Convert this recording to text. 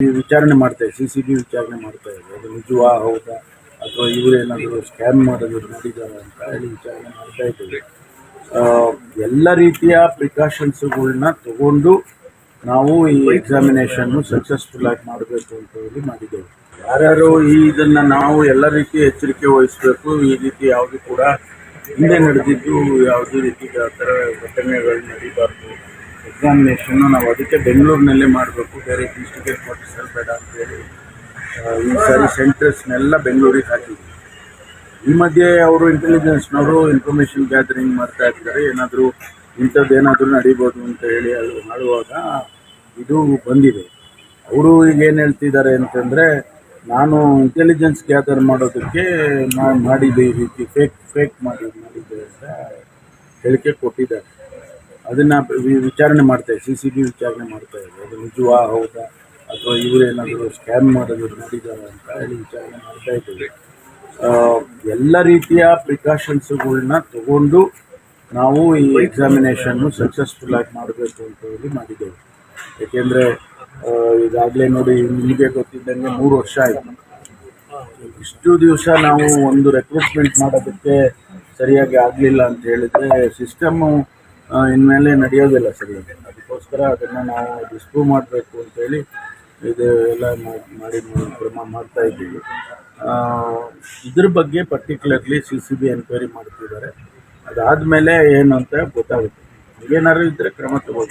ವಿಚಾರಣೆ ಮಾಡ್ತಾ C C ವಿಚಾರಣೆ ಮಾಡ್ತಾ ಇದೆ ಅದು ನಿಜವಾ, ಹೌದಾ? ಅಥವಾ ಇವರೇನಾದರೂ ಸ್ಕ್ಯಾನ್ ಮಾಡೋದು ನೋಡಿದಾರ ಅಂತ ಹೇಳಿ ವಿಚಾರಣೆ ಮಾಡ್ತಾ ಇದ್ದೀವಿ ಎಲ್ಲ ರೀತಿಯ ಪ್ರಿಕಾಷನ್ಸ್ಗಳನ್ನ ತಗೊಂಡು ನಾವು ಈ ಎಕ್ಸಾಮಿನೇಷನ್ನು ಸಕ್ಸಸ್ಫುಲ್ ಆಗಿ ಮಾಡಬೇಕು ಅಂತ ಹೇಳಿ ಮಾಡಿದ್ದೇವೆ. ಯಾರ್ಯಾರು ಈ ಇದನ್ನ ನಾವು ಎಲ್ಲ ರೀತಿ ಎಚ್ಚರಿಕೆ ವಹಿಸಬೇಕು, ಈ ರೀತಿ ಯಾವುದು ಕೂಡ ಹಿಂದೆ ನಡೆದಿದ್ದು, ಯಾವುದೇ ರೀತಿ ಆ ಥರ ಘಟನೆಗಳು ನಡೀಬಾರ್ದು ಎಕ್ಸಾಮಿನೇಷನ್ನು ನಾವು ಅದಕ್ಕೆ ಬೆಂಗಳೂರಿನಲ್ಲೇ ಮಾಡಬೇಕು. ಬೇರೆ ಇನ್ಸ್ಟಿಟ್ಯೂಟ್ ಬೇಡ ಅಂತೇಳಿ ಹೇಳಿ ಈ ಸಾರಿ ಸೆಂಟರ್ಸ್ನೆಲ್ಲ ಬೆಂಗಳೂರಿಗೆ ಹಾಕಿದ್ವಿ. ಈ ಮಧ್ಯೆ ಅವರು ಇಂಟೆಲಿಜೆನ್ಸ್ನವರು ಇನ್ಫಾರ್ಮೇಷನ್ ಗ್ಯಾದರಿಂಗ್ ಮಾಡ್ತಾ ಇರ್ತಾರೆ. ಏನಾದರೂ ಇಂಥದ್ದು ಏನಾದರೂ ನಡೀಬೋದು ಅಂತ ಹೇಳಿ ಅದು ಮಾಡುವಾಗ ಇದು ಬಂದಿದೆ. ಅವರು ಈಗ ಏನು ಹೇಳ್ತಿದ್ದಾರೆ ಅಂತಂದರೆ, ನಾನು ಇಂಟೆಲಿಜೆನ್ಸ್ ಗ್ಯಾದರ್ ಮಾಡೋದಕ್ಕೆ ನಾನು ಮಾಡಿದ್ದೆ ಈ ರೀತಿ ಫೇಕ್ ಫೇಕ್ ಮಾಡಿ ಮಾಡಿದ್ದೆ ಅಂತ ಹೇಳಿಕೆ ಕೊಟ್ಟಿದ್ದಾರೆ. ಅದನ್ನು ವಿಚಾರಣೆ ಮಾಡ್ತಾ ಸಿ ಸಿ ಬಿ ವಿಚಾರಣೆ ಮಾಡ್ತಾ ಇದೆ ಅದು ನಿಜವಾ, ಹೌದಾ, ಅಥವಾ ಇವರೇನಾದರೂ ಸ್ಕ್ಯಾನ್ ಮಾಡೋದು ನೋಡಿದಾರ ಅಂತ ಹೇಳಿ ವಿಚಾರಣೆ ಮಾಡ್ತಾ ಇದ್ದೀವಿ ಎಲ್ಲ ರೀತಿಯ ಪ್ರಿಕಾಷನ್ಸ್ಗಳನ್ನ ತಗೊಂಡು ನಾವು ಈ ಎಕ್ಸಾಮಿನೇಷನ್ನು ಸಕ್ಸಸ್ಫುಲ್ ಆಗಿ ಮಾಡಬೇಕು ಅಂತ ಹೇಳಿ ಮಾಡಿದ್ದೇವೆ. ಏಕೆಂದರೆ ಈಗಾಗಲೇ ನೋಡಿ ನಿಮಗೆ ಗೊತ್ತಿದ್ದಂಗೆ ಮೂರು ವರ್ಷ ಆಯಿತು. ಇಷ್ಟು ದಿವಸ ನಾವು ಒಂದು ರೆಕ್ರೂಟ್ಮೆಂಟ್ ಮಾಡೋದಕ್ಕೆ ಸರಿಯಾಗಿ ಆಗಲಿಲ್ಲ ಅಂತ ಹೇಳಿದರೆ ಸಿಸ್ಟಮ್ಮು ಇನ್ಮೇಲೆ ನಡೆಯೋದಿಲ್ಲ ಸರಿಯಾಗಿ ಅದಕ್ಕೋಸ್ಕರ ಅದನ್ನು ನಾವು ಡಿಸ್ಪ್ರೂವ್ ಮಾಡಬೇಕು ಅಂತೇಳಿ ಇದು ಎಲ್ಲ ಮಾಡಿ ಕ್ರಮ ಮಾಡ್ತಾ ಇದ್ದೀವಿ. ಇದ್ರ ಬಗ್ಗೆ particularly C C B enquiry ಮಾಡ್ತಿದ್ದಾರೆ. ಅದಾದಮೇಲೆ ಏನು ಅಂತ ಗೊತ್ತಾಗುತ್ತೆ. ಏನಾದ್ರು ಇದ್ದರೆ ಕ್ರಮ ತಗೋಬೇಕು